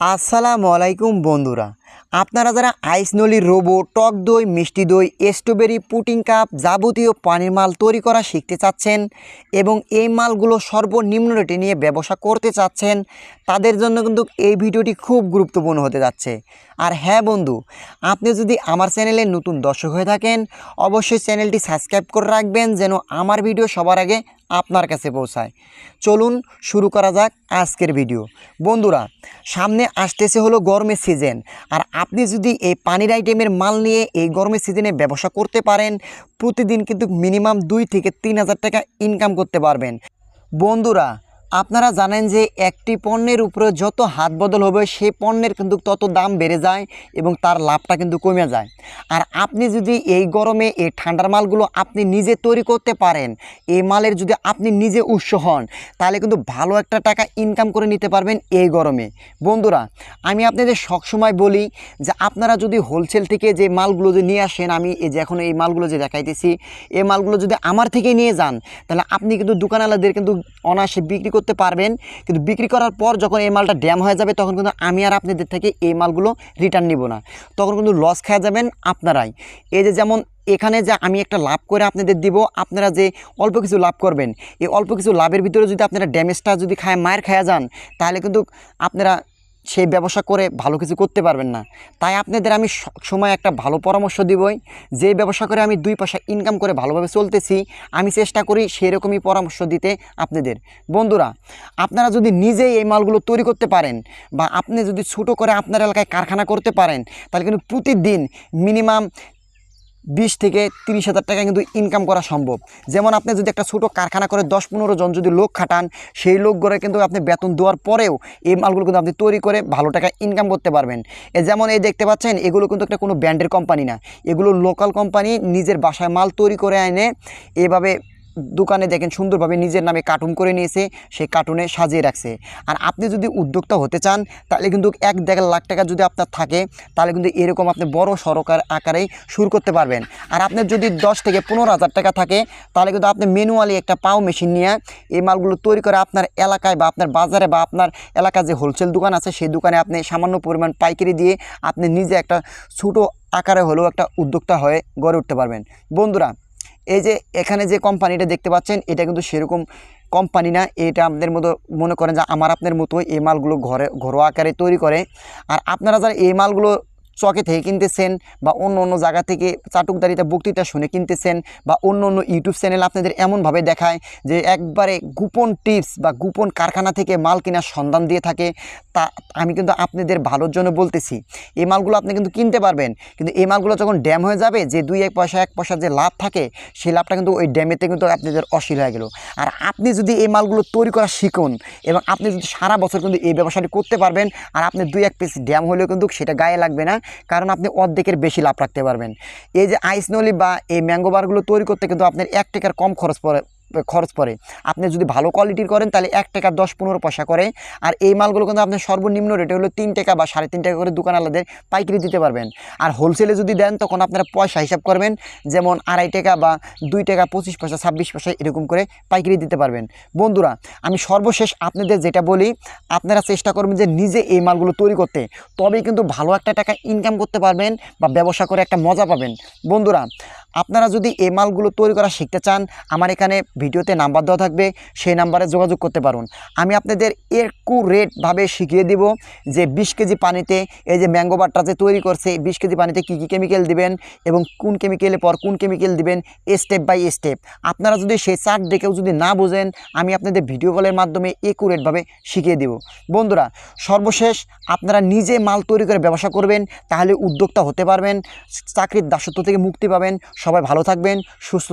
আসসালামু আলাইকুম বন্ধুরা। আপনারা যারা আইস নলির রোবো, টক দই, মিষ্টি দই, স্ট্রবেরি, পুটিং কাপ যাবতীয় পানির মাল তৈরি করা শিখতে চাচ্ছেন এবং এই মালগুলো সর্বনিম্ন রেটে নিয়ে ব্যবসা করতে চাচ্ছেন, তাদের জন্য কিন্তু এই ভিডিওটি খুব গুরুত্বপূর্ণ হতে যাচ্ছে। আর হ্যাঁ বন্ধু, আপনি যদি আমার চ্যানেলে নতুন দর্শক হয়ে থাকেন, অবশ্যই চ্যানেলটি সাবস্ক্রাইব করে রাখবেন যেন আমার ভিডিও সবার আগে আপনার কাছে পৌঁছায়। চলুন শুরু করা যাক আজকের ভিডিও বন্ধুরা, সামনে আসতেছে হলো গরমের সিজন আর আপনি যদি এই পানির আইটেমের মাল নিয়ে এই গরমের সিজনে ব্যবসা করতে পারেন, প্রতিদিন কিন্তু মিনিমাম দুই থেকে তিন হাজার টাকা ইনকাম করতে পারবেন। বন্ধুরা আপনারা জানেন যে একটি পণ্যের উপরে যত হাত বদল হবে, সেই পণ্যের কিন্তু তত দাম বেড়ে যায় এবং তার লাভটা কিন্তু কমে যায়। আর আপনি যদি এই গরমে এই ঠান্ডার মালগুলো আপনি নিজে তৈরি করতে পারেন, এই মালের যদি আপনি নিজে উৎস হন, তাহলে কিন্তু ভালো একটা টাকা ইনকাম করে নিতে পারবেন এই গরমে। বন্ধুরা, আমি আপনাদের সবসময় বলি যে আপনারা যদি হোলসেল থেকে যে মালগুলো যদি নিয়ে আসেন, আমি এই যে এখন এই মালগুলো যে দেখাইতেছি, এই মালগুলো যদি আমার থেকে নিয়ে যান, তাহলে আপনি কিন্তু দোকানওয়ালাদের কিন্তু অনায়াসে বিক্রি করতে পারবেন। কিন্তু বিক্রি করার পর যখন এই মালটা ড্যাম হয়ে যাবে, তখন কিন্তু আমি আর আপনাদের থেকে এই মালগুলো রিটার্ন নিব না। তখন কিন্তু লস খেয়ে যাবেন আপনারাই। এই যে যেমন এখানে যে আমি একটা লাভ করে আপনাদের দিব, আপনারা যে অল্প কিছু লাভ করবেন, এই অল্প কিছু লাভের ভিতরে যদি আপনারা ড্যামেজটা যদি খায়, মায়ের খায়া যান, তাহলে কিন্তু আপনারা সেই ব্যবসা করে ভালো কিছু করতে পারবেন না। তাই আপনাদের আমি সময় একটা ভালো পরামর্শ দিবই। যে ব্যবসা করে আমি দুই পয়সা ইনকাম করে ভালোভাবে চলতেছি, আমি চেষ্টা করি সেরকমই পরামর্শ দিতে আপনাদের। বন্ধুরা, আপনারা যদি নিজেই এই মালগুলো তৈরি করতে পারেন বা আপনি যদি ছোটো করে আপনার এলাকায় কারখানা করতে পারেন, তাহলে কিন্তু প্রতিদিন মিনিমাম বিশ থেকে তিরিশ হাজার টাকা কিন্তু ইনকাম করা সম্ভব। যেমন আপনি যদি একটা ছোটো কারখানা করে দশ পনেরো জন যদি লোক খাটান, সেই লোকগুলো কিন্তু আপনি বেতন দেওয়ার পরেও এই মালগুলো কিন্তু আপনি তৈরি করে ভালো টাকা ইনকাম করতে পারবেন। যেমন এই দেখতে পাচ্ছেন, এগুলো কিন্তু একটা কোনো ব্র্যান্ডের কোম্পানি না। এগুলো লোকাল কোম্পানি নিজের বাসায় মাল তৈরি করে এনে এভাবে দোকানে দেখেন সুন্দরভাবে নিজের নামে কার্টুন করে নিয়েছে, সেই কার্টুনে সাজিয়ে রাখছে। আর আপনি যদি উদ্যোক্তা হতে চান, তাহলে কিন্তু এক দেড় লাখ টাকা যদি আপনার থাকে, তাহলে কিন্তু এরকম আপনি বড় সরকার আকারেই শুরু করতে পারবেন। আর আপনার যদি দশ থেকে পনেরো হাজার টাকা থাকে, তাহলে কিন্তু আপনি ম্যানুয়ালি একটা পাও মেশিন নিয়ে এই মালগুলো তৈরি করে আপনার এলাকায় বা আপনার বাজারে বা আপনার এলাকায় যে হোলসেল দোকান আছে, সেই দোকানে আপনি সামান্য পরিমাণ পাইকারি দিয়ে আপনি নিজে একটা ছোটো আকারে হলেও একটা উদ্যোক্তা হয়ে গড়ে উঠতে পারবেন। বন্ধুরা এই যে এখানে যে কোম্পানিটা দেখতে পাচ্ছেন, এটা কিন্তু সেরকম কোম্পানি না। এটা আপনাদের মতো মনে করেন যে আমার আপনার মতো এই মালগুলো ঘরে, ঘরোয়া আকারে তৈরি করে। আর আপনারা যারা এই মালগুলো চকে থেকে কিনতেছেন বা অন্য অন্য জায়গা থেকে চাটুকদারিতে বক্তৃতা শুনে কিনতেছেন বা অন্য অন্য ইউটিউব চ্যানেল আপনাদের এমনভাবে দেখায় যে একবারে গোপন টিপস বা গোপন কারখানা থেকে মাল কেনার সন্ধান দিয়ে থাকে। তা আমি কিন্তু আপনাদের ভালোর জন্য বলতেছি, এই মালগুলো আপনি কিন্তু কিনতে পারবেন। কিন্তু এই মালগুলো যখন ড্যাম হয়ে যাবে, যে দুই এক পয়সা এক পয়সা যে লাভ থাকে, সেই লাভটা কিন্তু ওই ড্যামেতে কিন্তু আপনাদের অশীল হয়ে গেল। আর আপনি যদি এই মালগুলো তৈরি করা শিখুন এবং আপনি যদি সারা বছর কিন্তু এই ব্যবসাটি করতে পারবেন, আর আপনি দুই এক পিস ড্যাম হলেও কিন্তু সেটা গায়ে লাগবে না কারণ আপনি অর্ধেকের বেশি লাভ রাখতে পারবেন। এই যে আইসনলি বা এই ম্যাঙ্গো বারগুলো তৈরি করতে কিন্তু আপনার এক টাকার কম খরচ পড়ে খরচ পড়ে। আপনি যদি ভালো কোয়ালিটির করেন, তাহলে এক টাকা দশ পনেরো পয়সা করে। আর এই মালগুলো কিন্তু আপনার সর্বনিম্ন রেটে হলো তিন টাকা বা সাড়ে তিন টাকা করে দোকান আলাদের পাইকারি দিতে পারবেন। আর হোলসেলে যদি দেন, তখন আপনারা পয়সা হিসাব করবেন, যেমন আড়াই টাকা বা দুই টাকা, পঁচিশ পয়সা, ছাব্বিশ পয়সা এরকম করে পাইকারি দিতে পারবেন। বন্ধুরা, আমি সর্বশেষ আপনাদের যেটা বলি, আপনারা চেষ্টা করবেন যে নিজে এই মালগুলো তৈরি করতে। তবেই কিন্তু ভালো একটা টাকা ইনকাম করতে পারবেন বা ব্যবসা করে একটা মজা পাবেন। বন্ধুরা আপনারা যদি এই মালগুলো তৈরি করা শিখতে চান, আমার এখানে ভিডিওতে নাম্বার দেওয়া থাকবে, সেই নাম্বারে যোগাযোগ করতে পারুন। আমি আপনাদের রেটভাবে শিখিয়ে দিব যে বিশ কেজি পানিতে এই যে ম্যাঙ্গো বারটা যে তৈরি করছে বিশ কেজি পানিতে কী কী কেমিক্যাল দিবেন এবং কোন কেমিক্যালের পর কোন কেমিক্যাল দিবেন স্টেপ বাই স্টেপ আপনারা যদি সেই চার্ট দেখেও যদি না বোঝেন, আমি আপনাদের ভিডিও কলের মাধ্যমে একুরেটভাবে শিখিয়ে দেব। বন্ধুরা, সর্বশেষ আপনারা নিজে মাল তৈরি করে ব্যবসা করবেন, তাহলে উদ্যোক্তা হতে পারবেন, চাকরির দাসত্ব থেকে মুক্তি পাবেন। সবাই ভালো থাকবেন, সুস্থ